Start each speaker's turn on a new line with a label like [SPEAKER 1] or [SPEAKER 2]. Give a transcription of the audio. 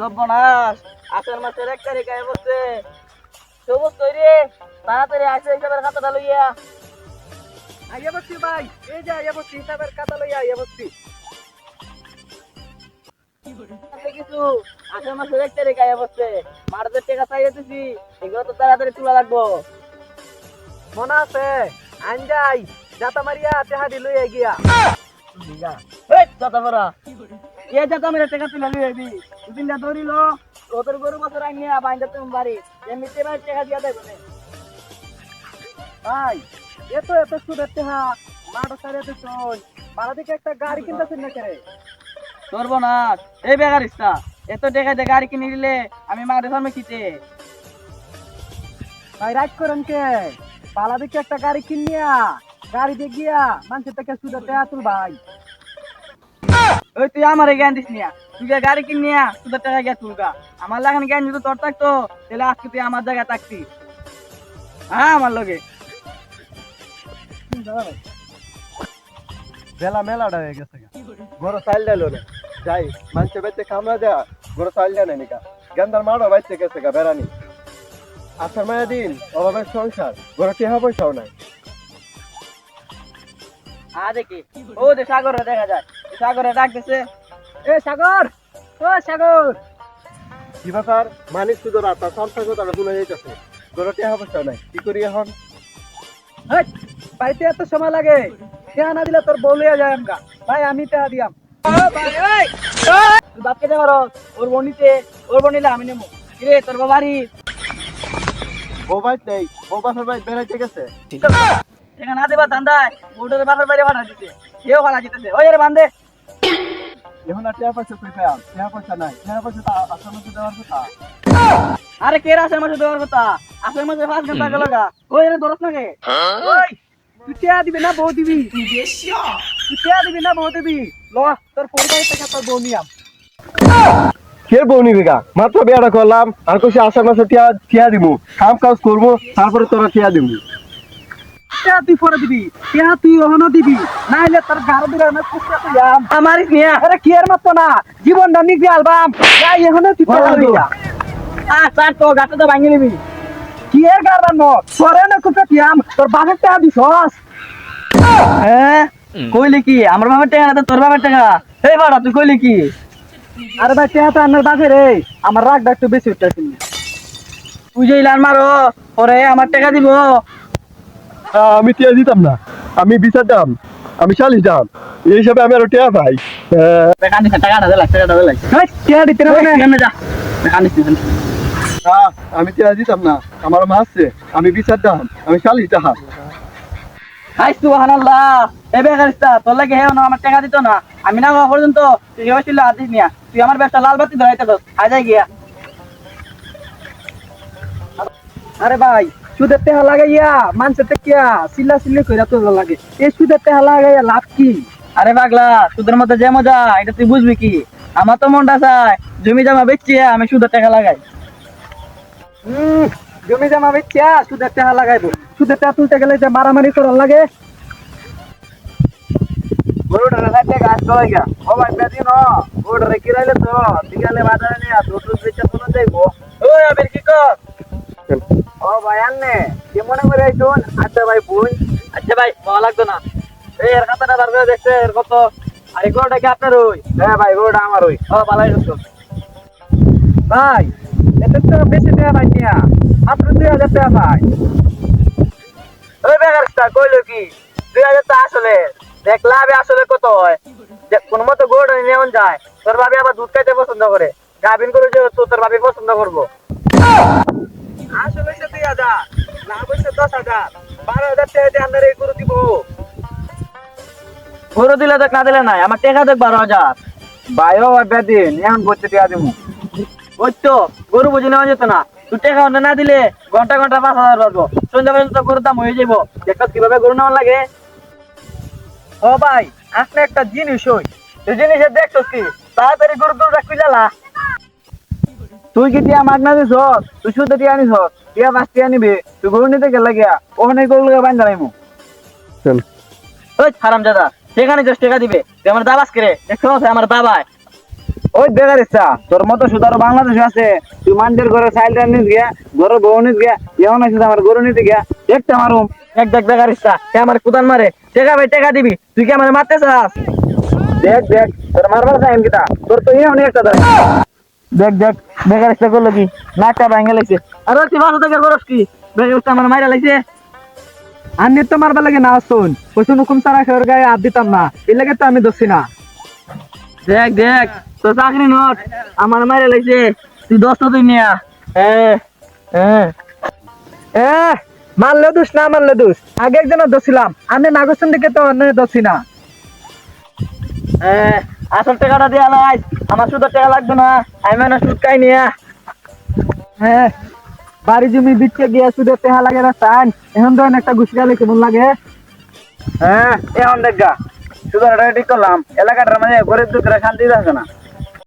[SPEAKER 1] সর্বনাশ। আষাঢ় মাসের সবুজ তাড়াতাড়ি আসে হিসাবের লইয়া।
[SPEAKER 2] আইয়া বসছি ভাই। এই যে আইয়া বসছি
[SPEAKER 1] তাড়াতাড়ি তোলা লাগবো।
[SPEAKER 2] মনে আছে? আনজাই যাতা মারিয়া তেহাদি লইয়া গিয়া।
[SPEAKER 1] বড়া এ যা তুমি টাকা তুলে লই আইবি। দুদিনটা ধরিল ওদের গরু বছর আইনিয়া বাইন্দা তুমি বাড়ি। এমনিতে ভাই টাকা দিয়া দেবো না।
[SPEAKER 2] ভাই এত এত সুদের তেহা মাঠো সারিয়া তো চল। বাড়া দিকে একটা গাড়ি কিনতেছেন না করে
[SPEAKER 1] এই বেকারিস্তা এত টাকা দিয়ে গাড়ি কিনে দিলে আমি মাঠে সামনে খিতে
[SPEAKER 2] ভাই রাগ করেন কে? পালা দিকে একটা গাড়ি কিনিয়া গাড়ি দিয়ে গিয়া মানুষের থেকে সুদের তুল ভাই
[SPEAKER 1] ওই তুই আমারে জ্ঞান দিস নিয়া। তুই গাড়ি কিন নিয়া তোদের টাকা গিয়া তুলগা আমার লাগান জ্ঞান যদি তোর থাকতো তাহলে আজকে তুই আমার জায়গায় থাকতি। হ্যাঁ আমার লগে।
[SPEAKER 2] বেলা মেলাটা হয়ে গেছে বড় চাইল ডালো না যাই মানুষে বেঁচে কামড়া দেয়া বড় চাইল দেয় না গেন্দার মারো বাইতে গেছে গা বেড়ানি। আসার মায়া দিন অভাবের সংসার। বড় টেহা পয়সাও নাই।
[SPEAKER 1] হ্যাঁ দেখি ও যে সাগরে দেখা যায়। সাগরে ডাকতেছে
[SPEAKER 2] এ সাগর ও সাগর। কি ব্যাপার? মানিক শুধু রাত সংসার কথা শুনে যাইতেছে। বড় টেহা পয়সাও নাই। কি করি এখন? পাইতে এত সময় লাগে। টেহা না দিলে তোর বলিয়া যায় আমগা। ভাই আমি টেহা দিয়াম।
[SPEAKER 1] তুই বাপকে দেবার ওর বনিতে ওর বনিলে আমি নেব কিরে তোর বাবারি
[SPEAKER 2] বউ বাইত নেই বউ বাসার বেড়াইতে গেছে।
[SPEAKER 1] এখানে না দেবা ধান্দায় ওটার বাপের বাইরে ভাড়া দিতে সেও ভাড়া দিতেছে। ওই রে বান্ধে
[SPEAKER 2] এখন আর টেহা পয়সা কই পাইয়াম টেহা পয়সা নাই। টেহা পয়সা তো আসার মধ্যে দেওয়ার কথা।
[SPEAKER 1] আরে কে আসে মাসে দেওয়ার কথা? আসে মাসে পাঁচ ঘণ্টা গেল গা ওই রে দরস নাকি
[SPEAKER 2] ওই তুই টেহা দিবি না বউ দিবি? তুই টেহা দিবি না বউ দিবি? ল তোর পরিবার থেকে তোর বউ নিয়াম কে বউ নিবি গা? মাত্র বিয়াটা করলাম। আর কইছে আসার মাসে টিয়া টিয়া দিমু কাম কাজ করব তারপরে তোরা টিয়া দিমু টিয়া তুই পরে দিবি টিয়া তুই ওহনো দিবি না তোর গাড়ো দিলে না কুকুরা তুই আম
[SPEAKER 1] আমারিস নিয়া
[SPEAKER 2] আরে কি এর মতো না জীবনটা নিগি আলবাম। যাই এখনও তুই টিয়া দিবি।
[SPEAKER 1] আ স্যার তো গাটা তো ভাঙিয়ে নিবি।
[SPEAKER 2] কি এর গাড়ার ন তোরে না কুকুরা টিয়াম তোর বাপের টিয়া দিছস
[SPEAKER 1] হ্যাঁ কইলি কি? আমার বাবার টাকা না তোর বাবার টাকা। এই বাড়া তুই কইলি কি?
[SPEAKER 2] আরে ভাই টিয়া তো আনার বাপে রে। আমার রাগটা একটু বেশি উঠতেছিল
[SPEAKER 1] তুই যে ইলান মারো পরে আমার টাকা দিব।
[SPEAKER 2] আমি টিয়া দিতাম না। আমি বিচার দাম আমি চালিশ দাম। এই হিসাবে আমি আরও টিয়া পাই। আমি টিয়া দিতাম না। আমার মা আছে আমি বিচার দাম আমি চালিশ দাম।
[SPEAKER 1] হাই সুবহানাল্লাহ। এ বেকারিস্তা তোর লাগে হেও না আমার টাকা দিত না। আমি না হওয়া পর্যন্ত তুই আদিস নিয়া। তুই আমার ব্যবসা লাল বাতি ধরাইতে দোস আজাই গিয়া।
[SPEAKER 2] আরে ভাই সুদের টেহা লাগাইয়া মানুষের টেকিয়া সিল্লা সিল্লি কইরা তো লাগে। এই সুদের টেহা লাগাইয়া লাভ কি?
[SPEAKER 1] আরে পাগলা সুদের মধ্যে যে মজা এটা তুই বুঝবি কি? আমার তো মনটা চায় জমি জমা বেচছি আমি সুদের টাকা লাগাই।
[SPEAKER 2] হুম, জমি জমা বেচিয়া সুদের টেহা লাগাইবো। সুদের টেহা তুলতে গেলে যে মারামারি করার লাগে। গরুটারে সাইডে গাছ গলাইগা ও ভাই বেদিন গরুটারে কিরাইলে তো বিকালে বাজারে নিয়ে দুধ দুধ কোনো দেখব
[SPEAKER 1] ওই আবির কি কর?
[SPEAKER 2] ও ভাই মনে করে আচ্ছা ভাই বোন
[SPEAKER 1] আচ্ছা ভাই ভালো লাগতো না। এই এর কথাটা বার করে দেখছে এর কত। আর এই গরুটা কি আপনার ওই?
[SPEAKER 2] হ্যাঁ ভাই গরুটা আমার ওই।
[SPEAKER 1] ও ভালো লাগতো
[SPEAKER 2] ভাই এটা তো বেশি টাকা ভাই নিয়া মাত্র দুই হাজার টাকা ভাই।
[SPEAKER 1] ওই বেকারটা কইলো কি? দুই হাজার তো আসলে। দেখ লাভে আসলে কত হয়? কোন মতো গরুটা নেমন যায়। তোর ভাবি আবার দুধ খাইতে পছন্দ করে। গাভিন করে যে তো তোর ভাবি পছন্দ করব।
[SPEAKER 2] হাজার। হইছে দশ হাজার। বারো হাজার আপনার এই গরু দিব।
[SPEAKER 1] দিলে না নাই। আমার দেখ বারো হাজার।
[SPEAKER 2] দিব
[SPEAKER 1] ওই তো, গরু বুঝে নেওয়া যেত না। তুই টাকা অন্য না দিলে ঘণ্টা ঘণ্টা পাঁচ হাজার পাবো সন্ধ্যা পর্যন্ত গরুর দাম হয়ে যাব কীভাবে গরু নেওয়া লাগে।
[SPEAKER 2] ও ভাই, আপনি একটা জিনিস
[SPEAKER 1] তুই জিনিসের দেখছ কি? তাড়াতাড়ি গরু রাখবি জ্বালা তুই কি টিয়া মাগনা দিছ? তুই শুধু টিয়া নিছ টিয়া পাঁচ টিয়া নিবি তুই গরু নিতে গেলে গিয়া ওখানে গরু লাগে বাইন দাঁড়াইমু ওই হারাম দাদা সেখানে দশ টাকা দিবে। তুই আমার দাবাস করে দেখছ আমার দাবায় ওই বেকার ইচ্ছা তোর মতো সুদারো বাংলাদেশ আছে। তুই মানুষের ঘরে চাইল টাইল নিস গিয়া ঘরে বউ নিস গিয়া যেমন আছে আমার গরু নিতে গিয়া। দেখতে মারুম এক দেখ বেকার ইচ্ছা সে আমার কুদান মারে টেকা ভাই টেকা দিবি। তুই কি আমার মারতে চাস? দেখ দেখ তোর মারবার চাইন কিতা তোর তো ইয়ে অনেক একটা দরকার দেখ দেখ, বেকার ইচ্ছা করল কি নাকটা ভাঙে লাগছে। আর তুই ভালো থেকে করস কি? আমার মাইরা লাগছে।
[SPEAKER 2] লাগে না কইছুন হুকুম তারা খের গায়ে হাত দিতাম না। এর লাগে তো আমি দোষী না।
[SPEAKER 1] দেখ দেখ তো চাকরি নোট। আমার মাইরে লাগছে। তুই তুই নিয়া। হ্যাঁ
[SPEAKER 2] এ মারলে দোষ, না মারলে দোষ। আগে একজনের দোষ ছিলাম আন্নে না করছেন তো অন্য দোষী না।
[SPEAKER 1] আসল টাকাটা দেয়া নাই আমার শুধু টাকা লাগবে না, আমি মানে সুদ খাই নিয়ে।
[SPEAKER 2] হ্যাঁ বাড়ি জমি বিচ্ছে গিয়া শুধু তেহা লাগে না চান এখন ধরেন একটা ঘুষ গেলে কেমন লাগে?
[SPEAKER 1] হ্যাঁ এখন দেখ শুধু রেডি করলাম, এলাকাটার মানে গরিব দুঃখরা শান্তি থাকে না।